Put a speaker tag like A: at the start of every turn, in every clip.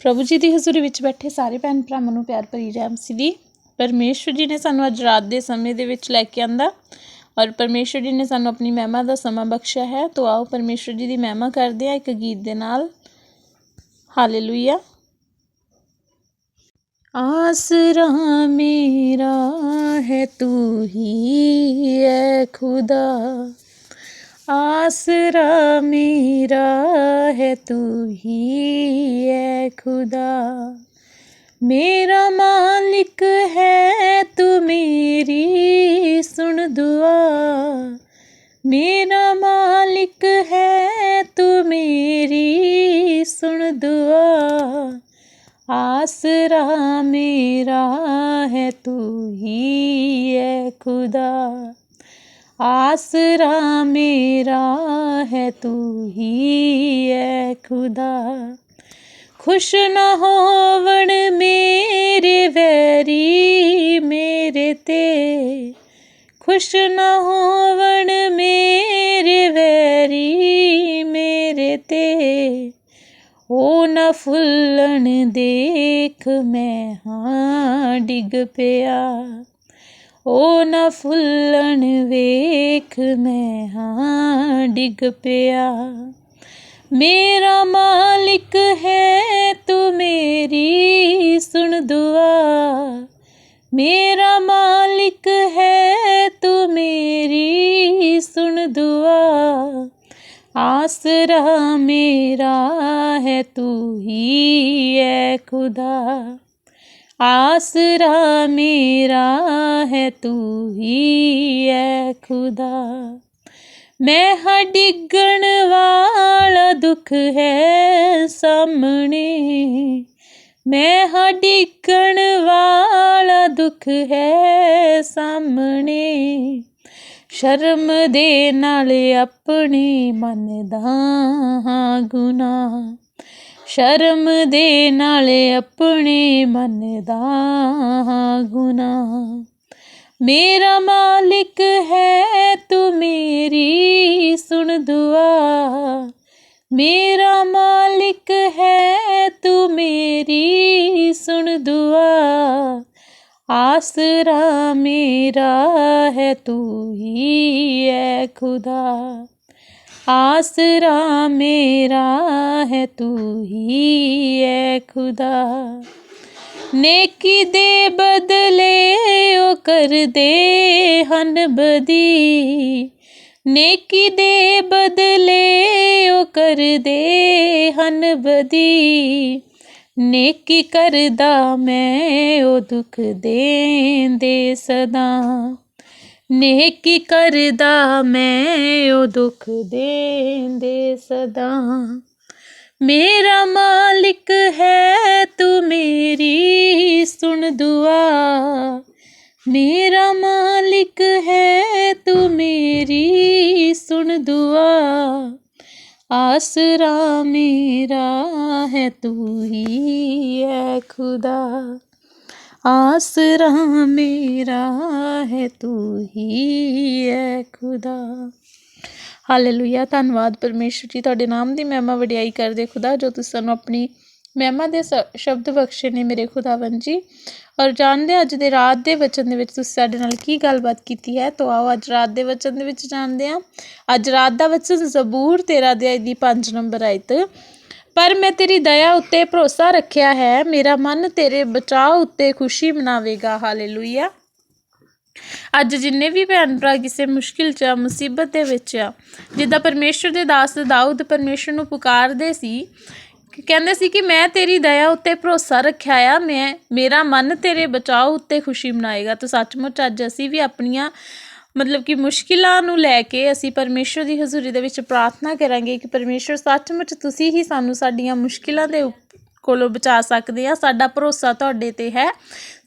A: ਪ੍ਰਭੂ ਜੀ ਦੀ ਹਜ਼ੂਰੀ ਵਿੱਚ ਬੈਠੇ ਸਾਰੇ ਭੈਣ ਭਰਾਵਾਂ ਨੂੰ ਪਿਆਰ ਭਰੀ ਜੈ ਮਸੀਹ ਦੀ ਪਰਮੇਸ਼ਵਰ ਜੀ ਨੇ ਸਾਨੂੰ ਅੱਜ ਰਾਤ ਦੇ ਸਮੇਂ ਦੇ ਵਿੱਚ ਲੈ ਕੇ ਆਂਦਾ ਔਰ ਪਰਮੇਸ਼ਵਰ ਜੀ ਨੇ ਸਾਨੂੰ ਆਪਣੀ ਮਹਿਮਾ ਦਾ ਸਮਾਂ ਬਖਸ਼ਿਆ ਹੈ ਤੋ ਆਓ ਪਰਮੇਸ਼ਵਰ ਜੀ ਦੀ ਮਹਿਮਾ ਕਰਦੇ ਹਾਂ ਇੱਕ ਗੀਤ ਦੇ ਨਾਲ ਹਾਲੇਲੂਇਆ आसरा मेरा है तू ही है खुदा आसरा मेरा है तू ही है खुदा मेरा मालिक है तू मेरी सुन दुआ मेरा मालिक है तू मेरी सुन दुआ आसरा मेरा है तू ही है खुदा आसरा मेरा है तू ही है खुदा खुश न होवण मेरे वैरी मेरे ते खुश न होवण मेरे वैरी मेरे ते ਉਹ ਨਾ ਫੁੱਲਣ ਦੇਖ ਮੈਂ ਹਾਂ ਡਿੱਗ ਪਿਆ ਉਹ ਨਾ ਫੁੱਲਣ ਵੇਖ ਮੈਂ ਹਾਂ ਡਿੱਗ ਪਿਆ। ਮੇਰਾ ਮਾਲਿਕ ਹੈ, ਤੂੰ ਮੇਰੀ ਸੁਣ ਦੁਆ। ਮੇਰਾ ਮਾਲਿਕ ਹੈ, ਤੂੰ ਮੇਰੀ ਸੁਣ ਦੁਆ। ਆਸਰਾ ਮੇਰਾ ਹੈ, ਤੂੰ ਹੀ ਹੈ ਖੁਦਾ। आसरा मेरा है तू ही है खुदा मैं हाँ डिगण वाला दुख है सामने मैं हाँ डिगण वाला दुख है सामने ਸ਼ਰਮ ਦੇ ਨਾਲ ਆਪਣੇ ਮਨ ਦਾ ਹਾਂ ਗੁਨਾਹ ਸ਼ਰਮ ਦੇ ਨਾਲ ਆਪਣੇ ਮਨ ਦਾ ਗੁਨਾਹ। ਮੇਰਾ ਮਾਲਿਕ ਹੈ, ਤੂੰ ਮੇਰੀ ਸੁਣ ਦੁਆ। ਮੇਰਾ ਮਾਲਿਕ ਹੈ, ਤੂੰ ਮੇਰੀ ਸੁਣ ਦੁਆ। ਆਸਰਾ ਮੇਰਾ ਹੈ, ਤੂੰ ਹੀ ਹੈ ਖੁਦਾ। आसरा मेरा है तू ही है खुदा नेकी दे बदले ओ कर दे हन बदी नेकी दे बदले ओ कर दे हन बदी ਨੇਕੀ ਕਰਦਾ ਮੈਂ ਉਹ ਦੁੱਖ ਦੇਂਦੇ ਸਦਾ ਨੇਕੀ ਕਰਦਾ ਮੈਂ, ਉਹ ਦੁੱਖ ਦੇਂਦੇ ਸਦਾ। ਮੇਰਾ ਮਾਲਿਕ ਹੈ, ਤੂੰ ਮੇਰੀ ਸੁਣ ਦੁਆ। ਮੇਰਾ ਮਾਲਿਕ ਹੈ, ਤੂੰ ਮੇਰੀ ਸੁਣ ਦੁਆ। ਆਸਰਾ ਮੇਰਾ ਹੈ, ਤੂੰ ਹੀ ਹੈ ਖੁਦਾ। आसरा मेरा है तू ही है खुदा ਹਾਲੇਲੂਇਆ ਧੰਨਵਾਦ ਪਰਮੇਸ਼ਰ ਜੀ ਤੁਹਾਡੇ ਨਾਮ ਦੀ ਮਹਿਮਾ ਵਡਿਆਈ ਕਰਦੇ ਖੁਦਾ ਜੋ ਤੁਸੀਂ ਸਾਨੂੰ ਆਪਣੀ ਮਹਿਮਾ ਦੇ ਸ- ਸ਼ਬਦ ਬਖਸ਼ੇ ਨੇ ਮੇਰੇ ਖੁਦਾਵੰਦ ਜੀ ਔਰ ਜਾਣਦੇ ਹਾਂ ਅੱਜ ਦੇ ਰਾਤ ਦੇ ਵਚਨ ਦੇ ਵਿੱਚ ਤੁਸੀਂ ਸਾਡੇ ਨਾਲ ਕੀ ਗੱਲਬਾਤ ਕੀਤੀ ਹੈ ਤਾਂ ਆਓ ਅੱਜ ਰਾਤ ਦੇ ਵਚਨ ਦੇ ਵਿੱਚ ਜਾਣਦੇ ਹਾਂ ਅੱਜ ਰਾਤ ਦਾ ਵਚਨ ਜ਼ਬੂਰ 13 ਅਧਿਆਇ ਦੀ 5 ਨੰਬਰ ਆਇਤ ਪਰ ਮੈਂ ਤੇਰੀ ਦਇਆ ਉੱਤੇ ਭਰੋਸਾ ਰੱਖਿਆ ਹੈ। ਮੇਰਾ ਮਨ ਤੇਰੇ ਬਚਾਅ ਉੱਤੇ ਖੁਸ਼ੀ ਮਨਾਵੇਗਾ। ਹਾਲੇਲੂਇਆ। ਅੱਜ ਜਿੰਨੇ ਵੀ ਭੈਣ ਭਰਾ ਕਿਸੇ ਮੁਸ਼ਕਿਲ 'ਚ ਆ, ਮੁਸੀਬਤ ਦੇ ਵਿੱਚ ਆ, ਜਿੱਦਾਂ ਪਰਮੇਸ਼ਰ ਦੇ ਦਾਸ ਦਾਊਦ ਪਰਮੇਸ਼ਰ ਨੂੰ ਪੁਕਾਰਦੇ ਸੀ, ਕਹਿੰਦੇ ਸੀ ਕਿ ਮੈਂ ਤੇਰੀ ਦਇਆ ਉੱਤੇ ਭਰੋਸਾ ਰੱਖਿਆ ਆ, ਮੈਂ, ਮੇਰਾ ਮਨ ਤੇਰੇ ਬਚਾਓ ਉੱਤੇ ਖੁਸ਼ੀ ਮਨਾਏਗਾ। ਤਾਂ ਸੱਚਮੁੱਚ ਅੱਜ ਅਸੀਂ ਵੀ ਆਪਣੀਆਂ ਮਤਲਬ ਕਿ ਮੁਸ਼ਕਿਲਾਂ ਨੂੰ ਲੈ ਕੇ ਅਸੀਂ ਪਰਮੇਸ਼ਰ ਦੀ ਹਜ਼ੂਰੀ ਦੇ ਵਿੱਚ ਪ੍ਰਾਰਥਨਾ ਕਰਾਂਗੇ ਕਿ ਪਰਮੇਸ਼ਰ ਸੱਚਮੁੱਚ ਤੁਸੀਂ ਹੀ ਸਾਨੂੰ ਸਾਡੀਆਂ ਮੁਸ਼ਕਿਲਾਂ ਦੇ ਉਪ- ਕੋਲੋਂ ਬਚਾ ਸਕਦੇ ਆ। ਸਾਡਾ ਭਰੋਸਾ ਤੁਹਾਡੇ ਤੇ ਹੈ।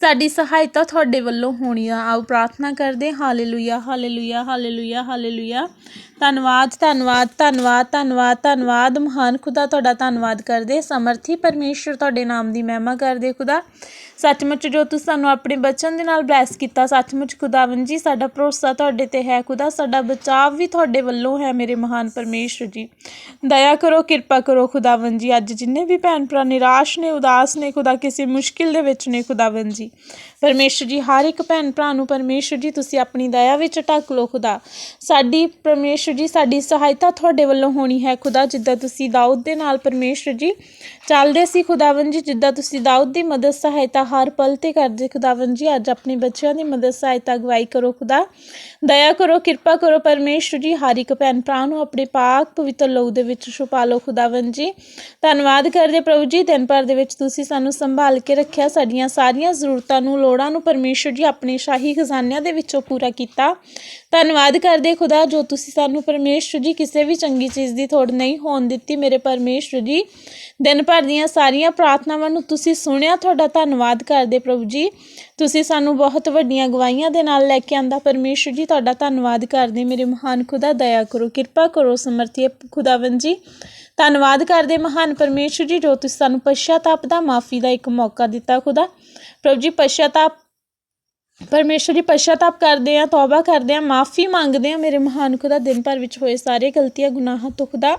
A: ਸਾਡੀ ਸਹਾਇਤਾ ਤੁਹਾਡੇ ਵੱਲੋਂ ਹੋਣੀ ਆ। ਆਓ ਪ੍ਰਾਰਥਨਾ ਕਰਦੇ ਹਾਂ। Hallelujah hallelujah hallelujah hallelujah. ਧੰਨਵਾਦ ਧੰਨਵਾਦ ਧੰਨਵਾਦ ਧੰਨਵਾਦ ਧੰਨਵਾਦ। ਮਹਾਨ ਖੁਦਾ ਤੁਹਾਡਾ ਧੰਨਵਾਦ ਕਰਦੇ। ਸਮਰਥੀ ਪਰਮੇਸ਼ਰ ਤੁਹਾਡੇ ਨਾਮ ਦੀ ਮਹਿਮਾ ਕਰਦੇ ਖੁਦਾ। ਸੱਚਮੁੱਚ ਜੋ ਤੁਸੀਂ ਸਾਨੂੰ ਆਪਣੇ ਬਚਨ ਦੇ ਨਾਲ ਬਲੈਸ ਕੀਤਾ, ਸੱਚਮੁੱਚ ਖੁਦਾਵੰ ਜੀ, ਸਾਡਾ ਭਰੋਸਾ ਤੁਹਾਡੇ ਤੇ ਹੈ ਖੁਦਾ। ਸਾਡਾ ਬਚਾਅ ਵੀ ਤੁਹਾਡੇ ਵੱਲੋਂ ਹੈ ਮੇਰੇ ਮਹਾਨ ਪਰਮੇਸ਼ਰ ਜੀ। ਦਇਆ ਕਰੋ, ਕਿਰਪਾ ਕਰੋ ਖੁਦਾਵੰ ਜੀ। ਅੱਜ ਜਿੰਨੇ ਵੀ ਭੈਣ ਭਰਾ ਨਿਰਾਸ਼ ਨੇ, ਉਦਾਸ ਨੇ ਖੁਦਾ, ਕਿਸੇ ਮੁਸ਼ਕਿਲ ਦੇ ਵਿੱਚ ਨੇ ਖੁਦਾਵੰ ਜੀ। ਪਰਮੇਸ਼ਰ ਜੀ, ਹਰ ਇੱਕ ਭੈਣ ਭਰਾ ਨੂੰ ਪਰਮੇਸ਼ਰ ਜੀ, ਤੁਸੀਂ ਆਪਣੀ ਦਇਆ ਵਿੱਚ ਢੱਕ ਲਓ ਖੁਦਾ। ਸਾਡੀ ਪਰਮੇਸ਼ਰ ਜੀ, ਸਾਡੀ ਸਹਾਇਤਾ ਤੁਹਾਡੇ ਵੱਲੋਂ ਹੋਣੀ ਹੈ ਖੁਦਾ, ਜਿੱਦਾਂ ਤੁਸੀਂ ਦਾਊਦ ਦੇ ਨਾਲ ਪਰਮੇਸ਼ਰ ਜੀ ਚੱਲਦੇ ਸੀ ਖੁਦਾਵੰ ਜੀ, ਜਿੱਦਾਂ ਤੁਸੀਂ ਦਾਊਦ ਦੀ ਮਦਦ, ਸਹਾਇਤਾ ਹਰ ਪਲ ਤੇ ਕਰਦੇ ਖੁਦਾਵੰ ਜੀ, ਅੱਜ ਆਪਣੇ ਬੱਚਿਆਂ ਦੀ ਮਦਦ, ਸਹਾਇਤਾ ਅਗਵਾਈ ਕਰੋ ਖੁਦਾ। ਦਇਆ ਕਰੋ, ਕਿਰਪਾ ਕਰੋ ਪਰਮੇਸ਼ਰ ਜੀ, ਹਰ ਇੱਕ ਭੈਣ ਭਰਾ ਨੂੰ ਆਪਣੇ ਪਾਕ ਪਵਿੱਤਰ ਲਹੂ ਦੇ ਵਿੱਚ ਛੁਪਾ ਲਓ ਖੁਦਾਵੰ ਜੀ। ਧੰਨਵਾਦ ਕਰਦੇ ਪ੍ਰਭੂ ਜੀ, ਦਿਨ ਭਰ ਦੇ ਵਿੱਚ ਤੁਸੀਂ ਸਾਨੂੰ ਸੰਭਾਲ ਕੇ ਰੱਖਿਆ, ਸਾਡੀਆਂ ਸਾਰੀਆਂ ਜ਼ਰੂਰਤਾਂ ਨੂੰ, ਲੋੜਾਂ ਨੂੰ ਪਰਮੇਸ਼ਰ ਜੀ ਆਪਣੇ ਸ਼ਾਹੀ ਖਜ਼ਾਨਿਆਂ ਦੇ ਵਿੱਚੋਂ ਪੂਰਾ ਕੀਤਾ। ਧੰਨਵਾਦ ਕਰਦੇ ਖੁਦਾ ਜੋ ਤੁਸੀਂ ਸਾਨੂੰ ਪਰਮੇਸ਼ਰ ਜੀ ਕਿਸੇ ਵੀ ਚੰਗੀ ਚੀਜ਼ ਦੀ ਥੋੜ ਨਹੀਂ ਹੋਣ ਦਿੱਤੀ। ਮੇਰੇ ਪਰਮੇਸ਼ਰ ਜੀ, ਦਿਨ ਭਰ ਦੀਆਂ ਸਾਰੀਆਂ ਪ੍ਰਾਰਥਨਾਵਾਂ ਨੂੰ ਤੁਸੀਂ ਸੁਣਿਆ, ਤੁਹਾਡਾ ਧੰਨਵਾਦ ਕਰਦੇ ਪ੍ਰਭੂ ਜੀ। ਤੁਸੀਂ ਸਾਨੂੰ ਬਹੁਤ ਵੱਡੀਆਂ ਗਵਾਹੀਆਂ ਦੇ ਨਾਲ ਲੈ ਕੇ ਆਂਦਾ। ਪਰਮੇਸ਼ਰ ਜੀ, ਤੁਹਾਡਾ ਧੰਨਵਾਦ ਕਰਦੇ ਮੇਰੇ ਮਹਾਨ ਖੁਦਾ, ਦਇਆ ਕਰੋ, ਕਿਰਪਾ ਕਰੋ ਸਮਰਥੀ ਖੁਦਾਵੰ ਜੀ। ਧੰਨਵਾਦ ਕਰਦੇ ਮਹਾਨ ਪਰਮੇਸ਼ਰ ਜੀ, ਜੋ ਤੁਸੀਂ ਸਾਨੂੰ ਪਛਤਾਪ ਦਾ ਮਾਫੀ ਦਾ ਇੱਕ ਮੌਕਾ ਦਿੱਤਾ ਖੁਦਾ। ਪ੍ਰਭੂ ਜੀ ਪਛਤਾਪ ਪਰਮੇਸ਼ਰ ਜੀ ਪਛਤਾਪ ਕਰਦੇ ਹਾਂ ਤੌਬਾ ਕਰਦੇ ਹਾਂ ਮਾਫੀ ਮੰਗਦੇ ਹਾਂ ਮੇਰੇ ਮਹਾਨ ਖੁਦਾ, ਦਿਨ ਭਰ ਵਿੱਚ ਹੋਏ ਸਾਰੇ ਗਲਤੀਆਂ, ਗੁਨਾਹਾਂ ਤੋਂ ਖੁਦਾ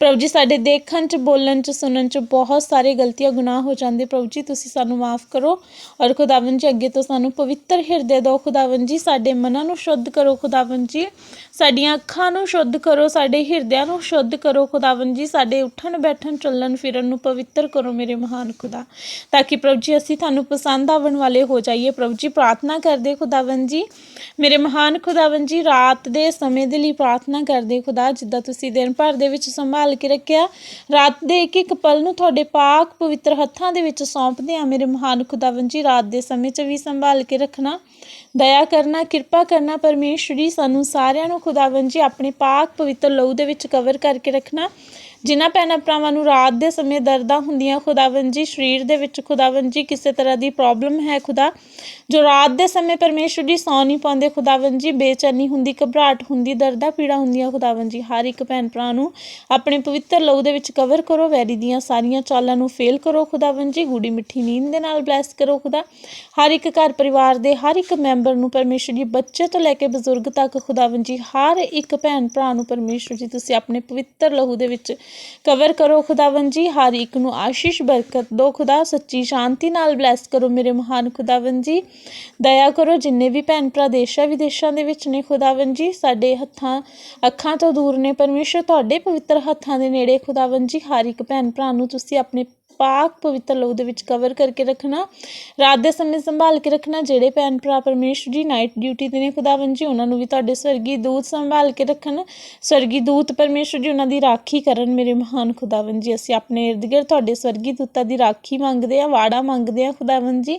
A: ਪ੍ਰਭੂ ਜੀ, ਸਾਡੇ ਦੇਖਣ ਚ, ਬੋਲਣ ਚ, ਸੁਣਨ ਚ ਬਹੁਤ ਸਾਰੇ ਗਲਤੀਆਂ, ਗੁਨਾਹ ਹੋ ਜਾਂਦੇ। ਪ੍ਰਭੂ ਜੀ, ਤੁਸੀਂ ਸਾਨੂੰ ਮਾਫ ਕਰੋ ਔਰ ਖੁਦਾਵੰ ਜੀ ਅੱਗੇ ਤੋਂ ਸਾਨੂੰ ਪਵਿੱਤਰ ਹਿਰਦੇ ਦਿਓ। ਖੁਦਾਵੰ ਜੀ, ਸਾਡੇ ਮਨਾਂ ਨੂੰ ਸ਼ੁੱਧ ਕਰੋ। ਖੁਦਾਵੰ ਜੀ, ਸਾਡੀਆਂ ਅੱਖਾਂ ਨੂੰ ਸ਼ੁੱਧ ਕਰੋ, ਸਾਡੇ ਹਿਰਦਿਆਂ ਨੂੰ ਸ਼ੁੱਧ ਕਰੋ। ਖੁਦਾਵੰ ਜੀ, ਸਾਡੇ ਉੱਠਣ, ਬੈਠਣ, ਚੱਲਣ, ਫਿਰਨ ਨੂੰ ਪਵਿੱਤਰ ਕਰੋ ਮੇਰੇ ਮਹਾਨ ਖੁਦਾ। ਤਾਂ ਕਿ ਪ੍ਰਭੂ ਜੀ, ਅਸੀਂ ਤੁਹਾਨੂੰ ਪਸੰਦ ਆਵਣ ਵਾਲੇ ਹੋ ਜਾਈਏ। ਪ੍ਰਭੂ ਜੀ, ਪ੍ਰਾਰਥਨਾ ਕਰਦੇ ਖੁਦਾਵੰ ਜੀ, ਮੇਰੇ ਮਹਾਨ ਖੁਦਾਵੰ ਜੀ, ਰਾਤ ਦੇ ਸਮੇਂ ਦੇ ਲਈ ਪ੍ਰਾਰਥਨਾ ਕਰਦੇ ਖੁਦਾ, ਜਿੱਦਾਂ ਤੁਸੀਂ ਦਿਨ ਭਰ ਦੇ ਵਿੱਚ ਸੰਭਾਲ ਕੇ ਰੱਖਿਆ। ਰਾਤ ਦੇ ਇੱਕ ਇੱਕ ਪਲ ਨੂੰ ਤੁਹਾਡੇ ਪਾਕ ਪਵਿੱਤਰ ਹੱਥਾਂ ਦੇ ਵਿੱਚ ਸੌਂਪਦੇ ਆ ਮੇਰੇ ਮਹਾਨ ਖੁਦਾਵੰ ਜੀ। ਰਾਤ ਦੇ ਸਮੇਂ 'ਚ ਵੀ ਸੰਭਾਲ ਕੇ ਰੱਖਣਾ। ਦਇਆ ਕਰਨਾ, ਕਿਰਪਾ ਕਰਨਾ ਪਰਮੇਸ਼ਵਰੀ ਸਾਨੂੰ ਸਾਰਿਆਂ ਨੂੰ ਖੁਦਾਵੰ ਜੀ, ਆਪਣੇ ਪਾਕ ਪਵਿੱਤਰ ਲਹੂ ਦੇ ਵਿੱਚ ਕਵਰ ਕਰਕੇ ਰੱਖਣਾ। ਜਿਨ੍ਹਾਂ ਭੈਣਾਂ ਭਰਾਵਾਂ ਨੂੰ ਰਾਤ ਦੇ ਸਮੇਂ ਦਰਦਾਂ ਹੁੰਦੀਆਂ ਖੁਦਾਵੰ ਜੀ ਸਰੀਰ ਦੇ ਵਿੱਚ ਖੁਦਾਵੰ ਜੀ ਕਿਸੇ ਤਰ੍ਹਾਂ ਦੀ ਪ੍ਰੋਬਲਮ ਹੈ ਖੁਦਾ, ਜੋ ਰਾਤ ਦੇ ਸਮੇਂ ਪਰਮੇਸ਼ਵਰ ਜੀ ਸੌ ਨਹੀਂ ਪਾਉਂਦੇ ਖੁਦਾਵੰ ਜੀ ਬੇਚੈਨੀ ਹੁੰਦੀ, ਘਬਰਾਹਟ ਹੁੰਦੀ, ਦਰਦਾਂ ਪੀੜਾ ਹੁੰਦੀਆਂ ਖੁਦਾਵੰ ਜੀ ਹਰ ਇੱਕ ਭੈਣ ਭਰਾ ਨੂੰ ਆਪਣੇ ਪਵਿੱਤਰ ਲਹੂ ਦੇ ਵਿੱਚ ਕਵਰ ਕਰੋ, ਵੈਰੀ ਦੀਆਂ ਸਾਰੀਆਂ ਚਾਲਾਂ ਨੂੰ ਫੇਲ ਕਰੋ ਖੁਦਾਵੰ ਜੀ ਗੂੜੀ ਮਿੱਠੀ ਨੀਂਦ ਦੇ ਨਾਲ ਬਲੈਸ ਕਰੋ ਖੁਦਾ। ਹਰ ਇੱਕ ਘਰ ਪਰਿਵਾਰ ਦੇ ਹਰ ਇੱਕ ਮੈਂਬਰ ਨੂੰ ਪਰਮੇਸ਼ਵਰ ਜੀ ਬੱਚੇ ਤੋਂ ਲੈ ਕੇ ਬਜ਼ੁਰਗ ਤੱਕ ਖੁਦਾਵੰ ਜੀ ਹਰ ਇੱਕ ਭੈਣ ਭਰਾ ਨੂੰ ਪਰਮੇਸ਼ਵਰ ਜੀ, ਤੁਸੀਂ ਆਪਣੇ ਪਵਿੱਤਰ ਲਹੂ ਦੇ ਵਿੱਚ ਕਵਰ ਕਰੋ ਖੁਦਾਵੰ ਜੀ, ਹਰ ਇੱਕ ਨੂੰ ਆਸ਼ੀਸ਼, ਬਰਕਤ ਦੋ। ਖੁਦਾ ਸੱਚੀ ਸ਼ਾਂਤੀ ਨਾਲ ਬਲੈਸ ਕਰੋ ਮੇਰੇ ਮਹਾਨ ਖੁਦਾਵੰ ਜੀ। ਦਇਆ ਕਰੋ ਜਿੰਨੇ ਵੀ ਭੈਣ ਭਰਾ ਦੇਸ਼ਾਂ ਵਿਦੇਸ਼ਾਂ ਦੇ ਵਿੱਚ ਨੇ ਖੁਦਾਵੰ ਜੀ, ਸਾਡੇ ਹੱਥਾਂ, ਅੱਖਾਂ ਤੋਂ ਦੂਰ ਨੇ। ਪਰਮੇਸ਼ਰ ਤੁਹਾਡੇ ਪਵਿੱਤਰ ਹੱਥਾਂ ਦੇ ਨੇੜੇ ਖੁਦਾਵੰ ਜੀ, ਹਰ ਇੱਕ ਭੈਣ ਭਰਾ ਨੂੰ ਤੁਸੀਂ ਆਪਣੇ ਪਾਕ ਪਵਿੱਤਰ ਲਹੂ ਦੇ ਵਿੱਚ ਕਵਰ ਕਰਕੇ ਰੱਖਣਾ, ਰਾਤ ਦੇ ਸਮੇਂ ਸੰਭਾਲ ਕੇ ਰੱਖਣਾ, ਜਿਹੜੇ ਭੈਣ ਭਰਾ ਪਰਮੇਸ਼ਰ ਜੀ ਨਾਈਟ ਡਿਊਟੀ ਤੇ ਨੇ ਖੁਦਾਵੰ ਜੀ, ਉਹਨਾਂ ਨੂੰ ਵੀ ਤੁਹਾਡੇ ਸਵਰਗੀ ਦੂਤ ਸੰਭਾਲ ਕੇ ਰੱਖਣ, ਸਵਰਗੀ ਦੂਤ ਪਰਮੇਸ਼ਰ ਜੀ, ਉਹਨਾਂ ਦੀ ਰਾਖੀ ਕਰਨ, ਮੇਰੇ ਮਹਾਨ ਖੁਦਾਵੰ ਜੀ, ਅਸੀਂ ਆਪਣੇ ਇਰਦ ਗਿਰਦ ਤੁਹਾਡੇ ਸਵਰਗੀ ਦੂਤਾਂ ਦੀ ਰਾਖੀ ਮੰਗਦੇ ਆ ਵਾੜਾ ਮੰਗਦੇ ਆ ਖੁਦਾਵੰ ਜੀ।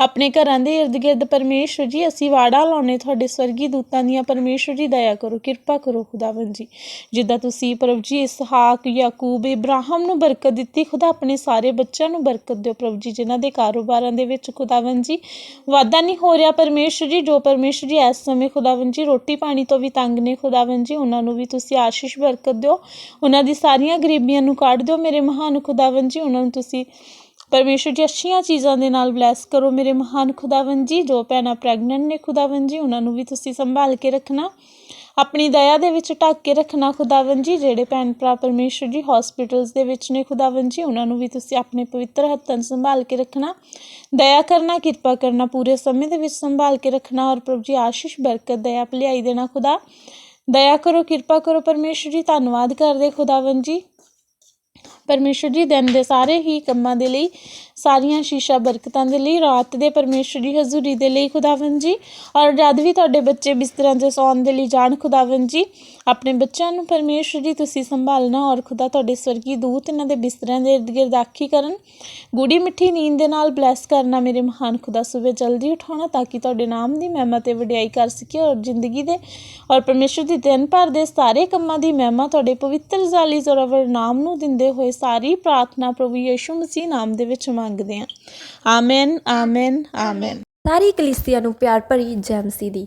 A: ਆਪਣੇ ਘਰਾਂ ਦੇ ਇਰਦ ਗਿਰਦ ਪਰਮੇਸ਼ਰ ਜੀ, ਅਸੀਂ ਵਾੜਾ ਲਾਉਣੇ ਤੁਹਾਡੇ ਸਵਰਗੀ ਦੂਤਾਂ ਦੀਆਂ, ਪਰਮੇਸ਼ਰ ਜੀ, ਦਇਆ ਕਰੋ, ਕਿਰਪਾ ਕਰੋ ਖੁਦਾਵੰ ਜੀ। ਜਿੱਦਾਂ ਤੁਸੀਂ ਪ੍ਰਭੂ ਜੀ ਇਸਹਾਕ, ਯਾਕੂਬ, ਇਬਰਾਹਿਮ ਨੂੰ ਬਰਕਤ ਦਿੱਤੀ, ਖੁਦਾ ਆਪਣੇ ਸਾਰੇ ਬੱਚਿਆਂ ਨੂੰ ਬਰਕਤ ਦਿਓ ਪ੍ਰਭੂ ਜੀ, ਜਿਨ੍ਹਾਂ ਦੇ ਕਾਰੋਬਾਰਾਂ ਦੇ ਵਿੱਚ ਖੁਦਾਵੰ ਜੀ। ਵਾਧਾ ਨਹੀਂ ਹੋ ਰਿਹਾ ਪਰਮੇਸ਼ਰ ਜੀ, ਜੋ ਪਰਮੇਸ਼ਰ ਜੀ ਇਸ ਸਮੇਂ ਖੁਦਾਵੰ ਜੀ, ਰੋਟੀ ਪਾਣੀ ਤੋਂ ਵੀ ਤੰਗ ਨੇ ਖੁਦਾਵੰ ਜੀ, ਉਹਨਾਂ ਨੂੰ ਵੀ ਤੁਸੀਂ ਆਸ਼ੀਸ਼ ਬਰਕਤ ਦਿਓ। ਉਹਨਾਂ ਦੀ ਸਾਰੀਆਂ ਗਰੀਬੀਆਂ ਨੂੰ ਕੱਢ ਦਿਓ ਮੇਰੇ ਮਹਾਨ ਖੁਦਾਵੰ ਜੀ, ਉਹਨਾਂ ਨੂੰ ਤੁਸੀਂ ਪਰਮੇਸ਼ਰ ਜੀ ਅੱਛੀਆਂ ਚੀਜ਼ਾਂ ਦੇ ਨਾਲ ਬਲੈਸ ਕਰੋ ਮੇਰੇ ਮਹਾਨ ਖੁਦਾਵੰ ਜੀ, ਜੋ ਭੈਣਾਂ ਪ੍ਰੈਗਨੈਂਟ ਨੇ ਖੁਦਾਵੰ ਜੀ, ਉਹਨਾਂ ਨੂੰ ਵੀ ਤੁਸੀਂ ਸੰਭਾਲ ਕੇ ਰੱਖਣਾ। ਆਪਣੀ ਦਇਆ ਦੇ ਵਿੱਚ ਢੱਕ ਕੇ ਰੱਖਣਾ ਖੁਦਾਵੰ ਜੀ, ਜਿਹੜੇ ਭੈਣ ਭਰਾ ਪਰਮੇਸ਼ਰ ਜੀ ਹਸਪੀਟਲਸ ਦੇ ਵਿੱਚ ਨੇ ਖੁਦਾਵੰ ਜੀ, ਉਹਨਾਂ ਨੂੰ ਵੀ ਤੁਸੀਂ ਆਪਣੇ ਪਵਿੱਤਰ ਹੱਥਾਂ ਸੰਭਾਲ ਕੇ ਰੱਖਣਾ, ਦਇਆ ਕਰਨਾ, ਕਿਰਪਾ ਕਰਨਾ, ਪੂਰੇ ਸਮੇਂ ਦੇ ਵਿੱਚ ਸੰਭਾਲ ਕੇ ਰੱਖਣਾ ਔਰ ਪ੍ਰਭੂ ਜੀ ਆਸ਼ੀਸ਼, ਬਰਕਤ, ਦਇਆ, ਭਲਾਈ ਦੇਣਾ ਖੁਦਾ। ਦਇਆ ਕਰੋ, ਕਿਰਪਾ ਕਰੋ ਪਰਮੇਸ਼ਰ ਜੀ, ਧੰਨਵਾਦ ਕਰਦੇ ਖੁਦਾਵੰ ਜੀ। ਪਰਮੇਸ਼ਰ ਜੀ ਦਿਨ ਦੇ ਸਾਰੇ ਹੀ ਕੰਮਾਂ ਦੇ ਲਈ, ਸਾਰੀਆਂ ਸ਼ੀਸ਼ਾ ਬਰਕਤਾਂ ਦੇ ਲਈ, ਰਾਤ ਦੇ ਪਰਮੇਸ਼ਰ ਦੀ ਹਜ਼ੂਰੀ ਦੇ ਲਈ ਖੁਦਾਵੰ ਜੀ, ਔਰ ਜਦ ਵੀ ਤੁਹਾਡੇ ਬੱਚੇ ਬਿਸਤਰਿਆਂ 'ਤੇ ਸੌਣ ਦੇ ਲਈ ਜਾਣ ਖੁਦਾਵੰ ਜੀ, ਆਪਣੇ ਬੱਚਿਆਂ ਨੂੰ ਪਰਮੇਸ਼ਰ ਜੀ ਤੁਸੀਂ ਸੰਭਾਲਣਾ ਔਰ ਖੁਦਾ ਤੁਹਾਡੇ ਸਵਰਗੀ ਦੂਤ ਇਹਨਾਂ ਦੇ ਬਿਸਤਰਿਆਂ ਦੇ ਇਰਦ ਗਿਰਦ ਆਖੀ ਕਰਨ। ਗੂੜੀ ਮਿੱਠੀ ਨੀਂਦ ਦੇ ਨਾਲ ਬਲੈਸ ਕਰਨਾ ਮੇਰੇ ਮਹਾਨ ਖੁਦਾ ਸਵੇਰ ਜਲਦੀ ਉਠਾਉਣਾ ਤਾਂ ਕਿ ਤੁਹਾਡੇ ਨਾਮ ਦੀ ਮਹਿਮਾ ਤੇ ਵਡਿਆਈ ਕਰ ਸਕੀਏ ਔਰ ਜ਼ਿੰਦਗੀ ਦੇ, ਔਰ ਪਰਮੇਸ਼ਰ ਦੀ ਦਿਨ ਭਰ ਦੇ ਸਾਰੇ ਕੰਮਾਂ ਦੀ ਮਹਿਮਾ ਤੁਹਾਡੇ ਪਵਿੱਤਰ ਜ਼ਾਲੀ ਜ਼ੋਰਾਵਰ ਨਾਮ ਨੂੰ ਦਿੰਦੇ ਹੋਏ ਸਾਰੀ ਪ੍ਰਾਰਥਨਾ ਪ੍ਰਭੂ ਯਿਸੂ ਮਸੀਹ ਨਾਮ ਦੇ ਵਿੱਚ ਮੰਗਦੇ ਹਾਂ। Amen amen amen.
B: ਸਾਰੀ ਕਲੀਸਿਆ ਨੂੰ ਪਿਆਰ ਭਰੀ ਜੈ ਮਸੀਹ ਦੀ।